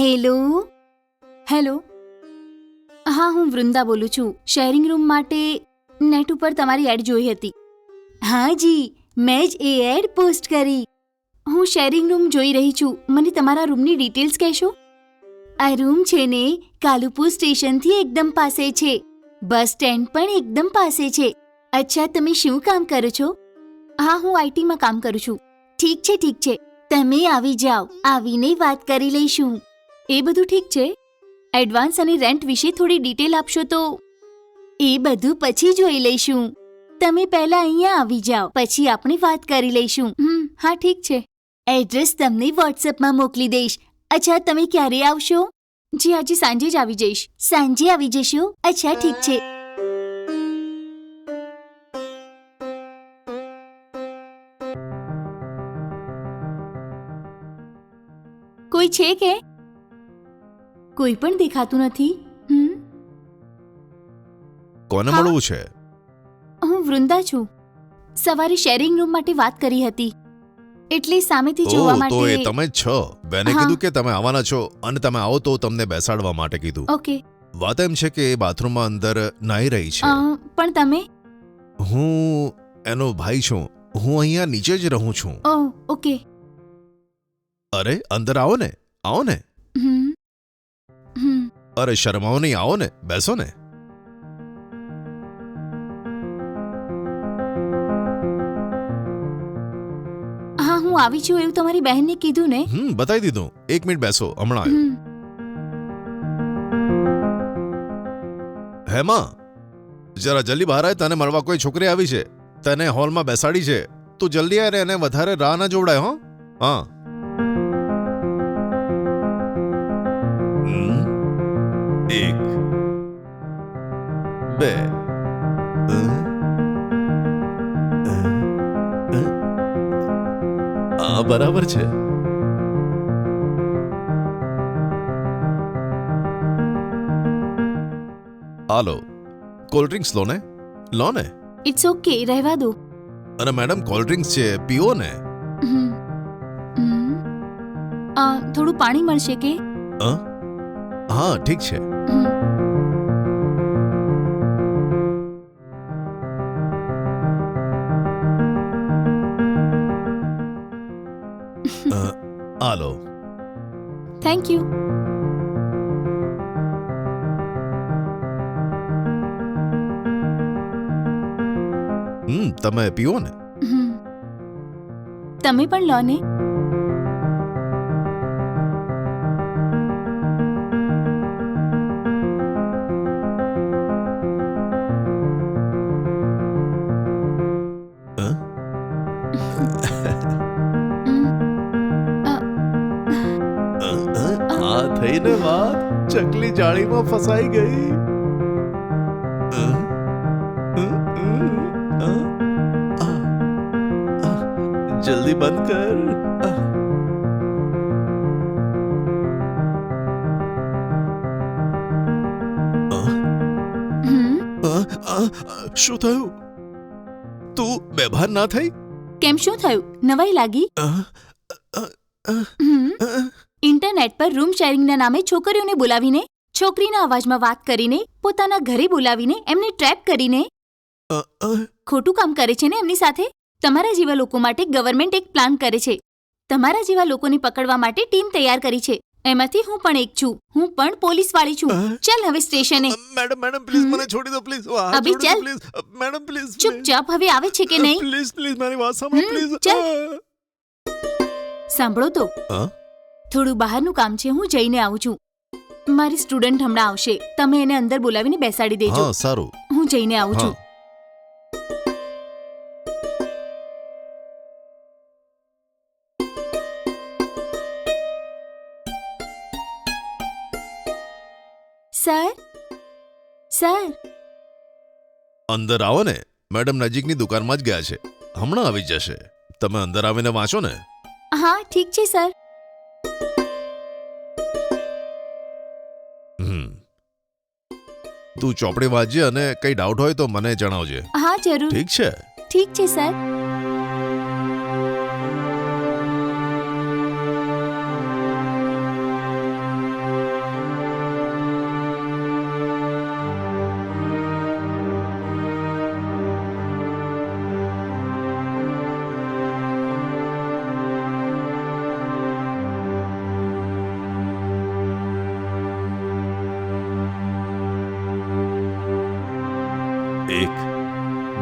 Hello? Hello? હા, હું વૃંદા બોલું છું. શેરિંગ રૂમ માટે નેટ ઉપર તમારી એડ જોઈ હતી. હા જી, મેં જ એ એડ પોસ્ટ કરી. હું શેરિંગ રૂમ જોઈ રહી છું. મને તમારા રૂમની ડિટેલ્સ કહેશો? આ રૂમ છે ને કાલુપુર સ્ટેશનથી એકદમ પાસે છે. બસ સ્ટેન્ડ પણ એકદમ પાસે છે. અચ્છા, તમે શું કામ કરો છો? હા, હું આઈટીમાં કામ કરું છું. ઠીક છે ઠીક છે. તમે આવી જાઓ. આવીને વાત કરી લઈશું. એ બધું ઠીક છે? એડવાન્સ અને રેન્ટ વિશે થોડી ડિટેલ આપશો તો? એ બધું પછી જોઈ લઈશું. તમે પહેલા અહીંયા આવી જાઓ, પછી આપણે વાત કરી લઈશું. હમ, હા, ઠીક છે. એડ્રેસ તમને વોટ્સએપમાં મોકલી દઈશ. અચ્છા, તમે ક્યારે આવશો? જી, આજે સાંજે જ આવી જઈશ. સાંજે આવી જશો? અચ્છા, ઠીક છે. કોઈ છે કે? કોઈ પણ દેખાતું નથી? હમ? કોને હા. મળવું છે? હું વૃંદા છું. સવારે શેરિંગ રૂમ માટે વાત કરી હતી. એટલે સામેથી જોવા જોવા તો એ માટે તમે જ છો. બેને હા. કીધું કે તમે આવવાના છો અને તમે આવો તો તમને બેસાડવા માટે કીધું. ઓકે. વાત એમ છે કે એ બાથરૂમમાં અંદર નાહી રહી છે. અ, પણ તમે? હું એનો ભાઈ છું. હું અહીંયા નીચે જ રહું છું. ઓકે. અરે અંદર આવો ને. આવો ને. અરે શરમાઓ નહીં આવો ને બેસો ને. હા હું આવી છું એવું તમારી બહેનને કીધું ને? હમ બતાવી દીધું. એક મિનિટ બેસો હમણાં આવ્યો. હમ. હેમા જરા જલ્દી બહાર આય તને મળવા કોઈ છોકરી આવી છે. તને હોલમાં બેસાડી છે. તું જલ્દી આય રે એને વધારે રાહ ના જોવડાય હો. હા. બે. આ બરાબર છે હાલો કોલ્ડ ડ્રિંક્સ લો ને લો ને ઇટ્સ ઓકે રહેવા દો અને મેડમ કોલ્ડ ડ્રિંક્સ છે પીઓ ને થોડું પાણી મળશે કે? હા ઠીક છે થેન્ક યુ હમ તમે પીઓ ને હમ તમે પણ લો ને થઈને વાત ચકલી જાળીમાં ફસાઈ ગઈ અ, અ, અ, અ, આ, આ, જલ્દી બંધ કર અ. અ, હમ અ, અ, અ, શું થયું તું બેભાન ના થઈ કેમ શું થયું નવાઈ લાગી અ, અ, અ, હમ અ, ઇન્ટરનેટ પર રૂમ શેરિંગના નામે છોકરીઓને બોલાવીને છોકરીના અવાજમાં વાત કરીને પોતાના ઘરે બોલાવીને એમને ટ્રેપ કરીને. ખોટું કામ કરે છે ને એમની સાથે? તમારા જેવા લોકો માટે ગવર્મેન્ટ એક પ્લાન કરે છે. તમારા જેવા લોકોને પકડવા માટે ટીમ તૈયાર કરી છે. એમાંથી હું પણ એક છું. હું પણ પોલીસ વાળી છું? ચાલ હવે સ્ટેશને. મેડમ મેડમ પ્લીઝ મને છોડી દો પ્લીઝ. અભી ચાલ. મેડમ પ્લીઝ ચૂપચાપ હવે આવે છે કે નહીં? પ્લીઝ પ્લીઝ મારી વાત સાંભળો પ્લીઝ. ચાલ. સાંભળો તો? થોડું બહારનું કામ છે હું જઈને આવું છું. મારી સ્ટુડન્ટ હમણાં આવશે તમે એને અંદર બોલાવીને બેસાડી દેજો. હા સારું. હું જઈને આવું છું. સર? સર? અંદર આવો ને. મેડમ નજીકની દુકાનમાં જ ગયા છે. હમણાં આવી જશે. તમે અંદર આવીને વાંચો ને. હા ઠીક છે સર. તું ચોપડી વાંચજે અને કઈ ડાઉટ હોય તો મને જણાવજે. હા જરૂર. ઠીક છે? ઠીક છે સર.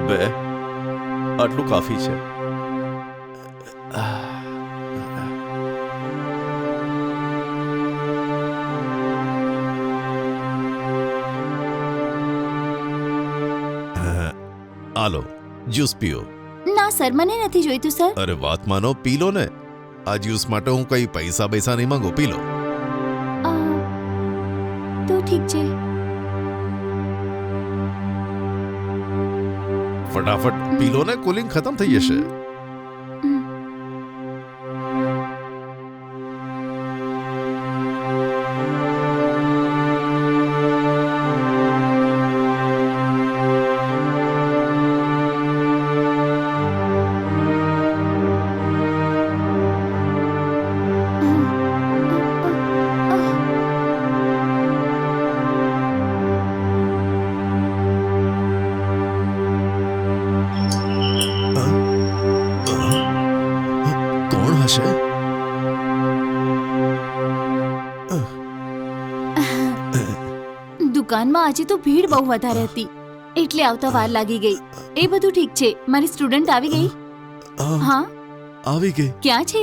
બે આટલું કાફી છે આલો જ્યુસ પીઓ ના સર મને નથી જોઈતું સર અરે વાત માનો પી લો ને આ જ્યુસ માટે હું કઈ પૈસા પૈસા નહીં માંગો પી લો તો ઠીક છે ફટાફટ પી ને કુલિંગ ખતમ થઈ જશે. દુકાનમાં આજે તો ભીડ બહુ વધારે હતી. એટલે આવતા વાર લાગી ગઈ. એ બધું ઠીક છે. મારી સ્ટુડન્ટ આવી ગઈ? હા? આવી ગઈ. ક્યાં છે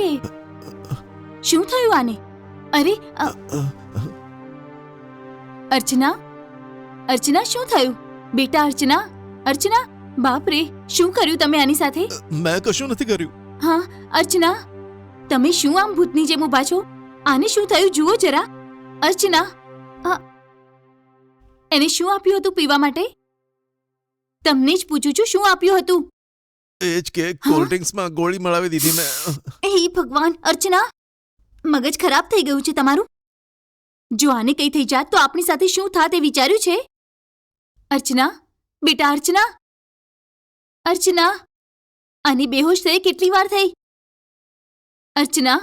શું થયું આને? અરે અર્ચના? અર્ચના શું થયું? બેટા અર્ચના? અર્ચના બાપ રે શું કર્યું તમે આની સાથે? મેં કશું નથી કર્યું. હા અર્ચના તમે શું આમ ભૂતની જેમ ઊભા છો? આને શું થયું? જુઓ જરા. અર્ચના એને શું આપ્યું હતું પીવા માટે? તમને જ પૂછું છું શું આપ્યું હતું? એ જ કે કોલ્ડ ડ્રિંક્સમાં ગોળી મળાવી દીધી મેં. એ ભગવાન અર્ચના! મગજ ખરાબ થઈ ગયું છે તમારું? જો આને કઈ થઈ જાત તો આપણી સાથે શું થાત એ વિચાર્યું છે? અર્ચના બેટા અર્ચના! અર્ચના! આની બેહોશ થઈ કેટલી વાર થઈ? અર્ચના!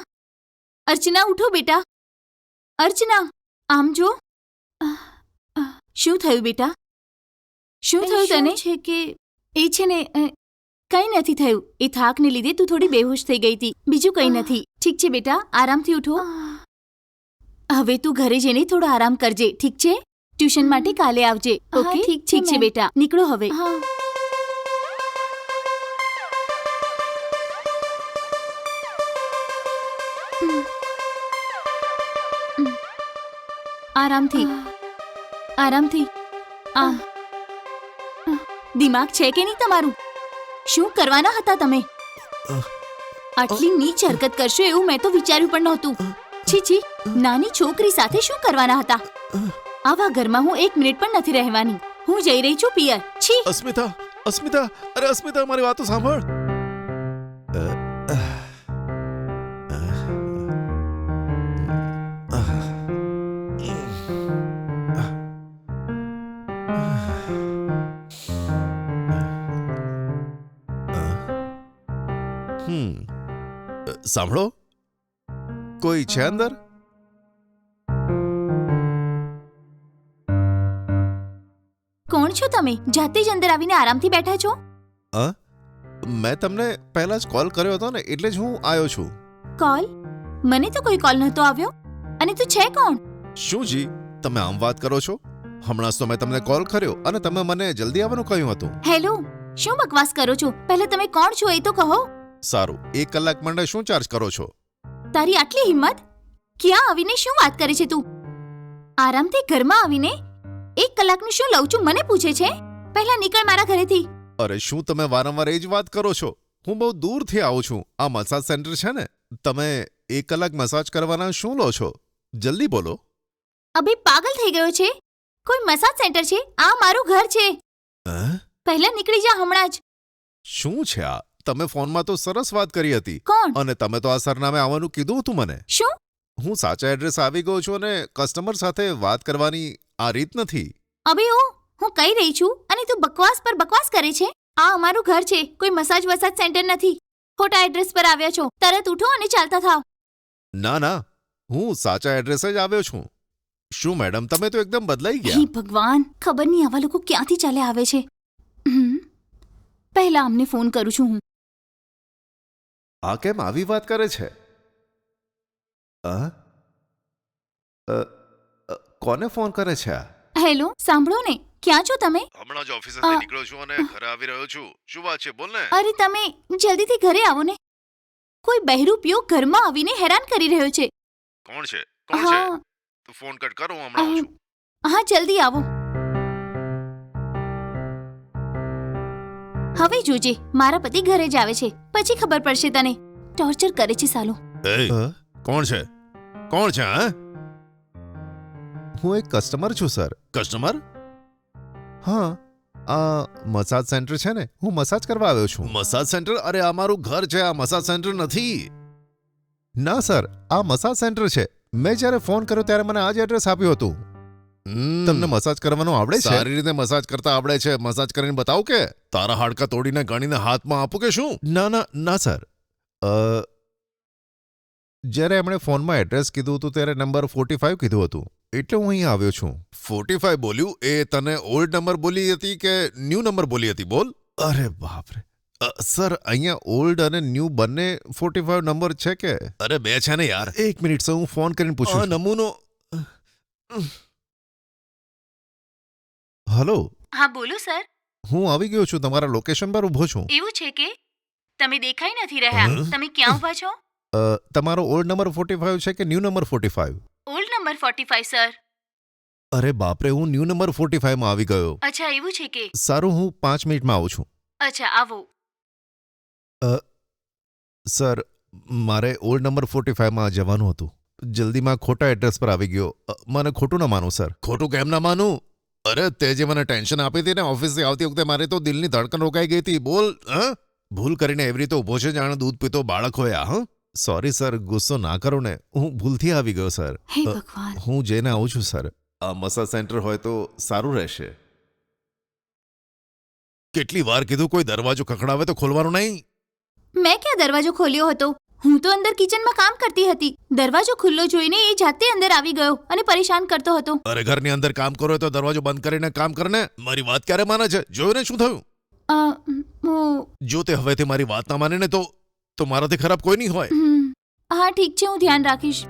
અર્ચના ઉઠો બેટા! અર્ચના આમ જો. આહ, શું થયું બેટા? શું થયું તને? છે કે એ છે ને કંઈ નથી થયું. એ થાકને લીધે તું થોડી બેહોશ થઈ ગઈ હતી. બીજું કંઈ નથી. ઠીક છે બેટા આરામથી ઉઠો. હવે તું ઘરે જઈને થોડો આરામ કરજે ઠીક છે? ટ્યુશન માટે કાલે આવજે ઓકે? ઠીક ઠીક છે બેટા નીકળો હવે. આરામથી. આરામથી. આ. દિમાગ છે કે નહીં તમારું? શું કરવાના હતા તમે? આટલી નીચ હરકત કરશો એવું મેં તો વિચાર્યું પણ નહોતું. છી છી. નાની છોકરી સાથે શું કરવાના હતા? આવા ઘરમાં હું એક મિનિટ પણ નથી રહેવાની. હું જઈ રહી છું પિયર. છી. અસ્મિતા અસ્મિતા, અરે અસ્મિતા, મારી વાતો સાંભળ. સાંભળો. કોઈ છે અંદર? કોણ છો તમે? જાતે જ અંદર આવીને આરામથી બેઠા છો? અ? મેં તમને પહેલા જ કોલ કર્યો હતો ને એટલે જ હું આવ્યો છું. કોલ મને તો કોઈ કોલ નહોતો આવ્યો. અને તું છે કોણ? શું જી? તમે આમ વાત કરો છો? હમણાં તો મેં તમને કોલ કર્યો અને તમે મને જલ્દી આવવાનું કહ્યું હતું. હેલો શું બકવાસ કરો છો? પહેલા તમે કોણ છો એ તો કહો. સારું એક કલાક માટે શું ચાર્જ કરો છો? તારી આટલી હિંમત? ક્યાં આવીને શું વાત કરે છે તું? આરામથી ઘરમાં આવીને એક કલાકનું શું લઉં છું મને પૂછે છે? પહેલા નીકળ મારા ઘરેથી. અરે શું તમે વારંવાર એ જ વાત કરો છો? હું બહુ દૂરથી આવું છું. આ મસાજ સેન્ટર છે ને? તમે એક કલાક મસાજ કરવાના શું લો છો? જલ્દી બોલો. અભી પાગલ થઈ ગયો છે. કોઈ મસાજ સેન્ટર છે? આ મારું ઘર છે? પહેલા નીકળી જા હમણાં જ. શું છે આ? તમે ફોનમાં તો સરસ વાત કરી હતી. કોણ? અને તમે તો આ સરનામે આવવાનું કીધું હતું મને. શું? હું સાચા એડ્રેસ આવી ગયો છું અને કસ્ટમર સાથે વાત કરવાની આ રીત નથી. અબે ઓ હું કહી રહી છું અને તું બકવાસ પર બકવાસ કરે છે? આ અમારું ઘર છે કોઈ મસાજ વસાજ સેન્ટર નથી. ખોટા એડ્રેસ પર આવ્યા છો તરત ઉઠો અને ચાલતા થાવ. ના ના હું સાચા એડ્રેસ જ આવ્યો છું. શું મેડમ તમે તો એકદમ બદલાઈ હે ભગવાન ખબર નહીં આવા લોકો ક્યાંથી ચાલે આવે છે. પહેલા અમને ફોન કરું છું હું. આ કેમ આવી વાત કરે છે? અ? કોને ફોન કરે છે આ? હેલો સાંભળો ને ક્યાં છો તમે? હમણાં જ ઓફિસે અ, નીકળ્યો છું અને ઘરે આવી રહ્યો છું. શું વાત છે બોલ ને. અરે તમે જલ્દીથી ઘરે આવો ને. કોઈ બહેરું પિયો ઘરમાં આવીને હેરાન કરી રહ્યો છે. કોણ છે? કોણ છે? હા. તું ફોન કટ કરો હું હમણાં આવું છું. હા જલ્દી આવો. હવે જોજે મારા પતિ ઘરે જ આવે છે. પછી ખબર પડશે તને. ટોર્ચર કરે છે સાલો. એ કોણ છે? કોણ છે હા? હું એક કસ્ટમર છું સર કસ્ટમર હા આ મસાજ સેન્ટર છે ને હું મસાજ કરવા આવ્યો છું. મસાજ સેન્ટર અરે આ મારું ઘર છે આ મસાજ સેન્ટર નથી. ના સર આ મસાજ સેન્ટર છે. મેં જ્યારે ફોન કર્યો ત્યારે મને આ જ એડ્રેસ આપ્યું હતું. તમને મસાજ કરવાનું આવડે છે? સારી રીતે મસાજ કરતા આવડે છે. મસાજ કરીને બતાવું કે તારા હાડકા તોડીને ગણીને હાથમાં આપું કે શું? ના ના ના સર. જ્યારે એમણે ફોનમાં એડ્રેસ કીધું હતું ત્યારે નંબર ફોર્ટી ફાઇવ કીધું હતું. એટલે હું અહીં આવ્યો છું. ફોર્ટી ફાઇવ બોલ્યું? એ તને ઓલ્ડ નંબર બોલી હતી કે ન્યૂ નંબર બોલી હતી? બોલ. અરે બાપરે. સર અહીંયા ઓલ્ડ અને ન્યૂ બંને ફોર્ટી ફાઇવ નંબર છે કે? અરે બે છે ને યાર. એક મિનિટ સર હું ફોન કરીને પૂછું નમૂનો. હલો. હા બોલો સર. હું આવી ગયો છું તમારા લોકેશન પર ઊભો છું. એવું છે કે? તમે દેખાઈ નથી રહ્યા. તમે ક્યાં ઊભા છો? અ, તમારો ઓલ્ડ નંબર ફોર્ટી ફાઇવ છે કે new number forty five old number forty five sir. અરે બાપરે હું ન્યૂ નંબર ફોર્ટી ફાઇવમાં આવી ગયો. અચ્છા એવું છે કે? સારું હું પાંચ મિનિટમાં આવું છું. અચ્છા આવો. સર મારે ઓલ્ડ નંબર ફોર્ટી ફાઇવમાં જવાનું હતું. જલ્દીમાં ખોટા એડ્રેસ પર આવી ગયો. અ, મને ખોટું ના માનું સર. ખોટું કેમ ના માનું? અરે તે જે મને ટેન્શન આપી હતી ને ઓફિસથી આવતી વખતે મારે તો દિલની ધડકન રોકાઈ ગઈ હતી. બોલ હ? ભૂલ કરીને એવી રીતે ઊભો છે જાણે દૂધ પીતો બાળક હોય આ હા? સોરી સર ગુસ્સો ના કરો ને. હું ભૂલથી આવી ગયો સર હે ભગવાન. હું જઈને આવું છું સર આ મસાજ સેન્ટર હોય તો સારું રહેશે. કેટલી વાર કીધું કોઈ દરવાજો ખખડાવે તો ખોલવાનું નહીં? મેં ક્યાં દરવાજો ખોલ્યો હતો? હું તો અંદર કિચનમાં કામ કરતી હતી. દરવાજો ખુલ્લો જોઈને એ જાતે અંદર આવી ગયો અને પરેશાન કરતો હતો. અરે ઘરની અંદર કામ કરો તો દરવાજો બંધ કરીને કામ કરને. મારી વાત ક્યારે માને છે? જોયું ને શું થયું? જો તે હવેથી મારી વાત ના માને ને તો તો મારાથી ખરાબ કોઈ નહીં હોય. હા ઠીક છે હું ધ્યાન રાખીશ.